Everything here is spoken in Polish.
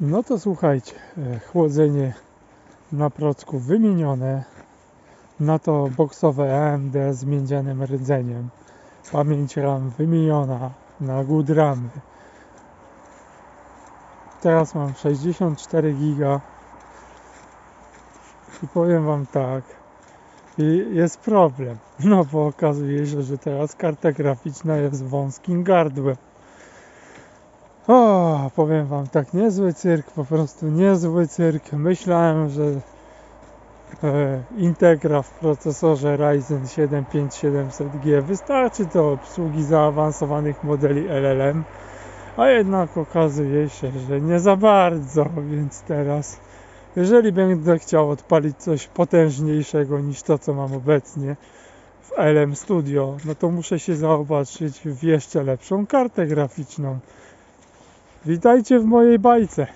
No to słuchajcie, e, chłodzenie na procku wymienione, na to boksowe AMD z miedzianym rdzeniem, pamięć RAM wymieniona na good ramy. Teraz mam 64 giga i powiem wam tak, jest problem, no bo okazuje się, że teraz karta graficzna jest wąskim gardłem. O, powiem wam tak, niezły cyrk, po prostu niezły cyrk. Myślałem, że e, Integra w procesorze Ryzen 7 5700G wystarczy do obsługi zaawansowanych modeli LLM, a jednak okazuje się, że nie za bardzo, więc teraz jeżeli będę chciał odpalić coś potężniejszego niż to, co mam obecnie w LM Studio, no to muszę się zaopatrzyć w jeszcze lepszą kartę graficzną. Witajcie w mojej bajce.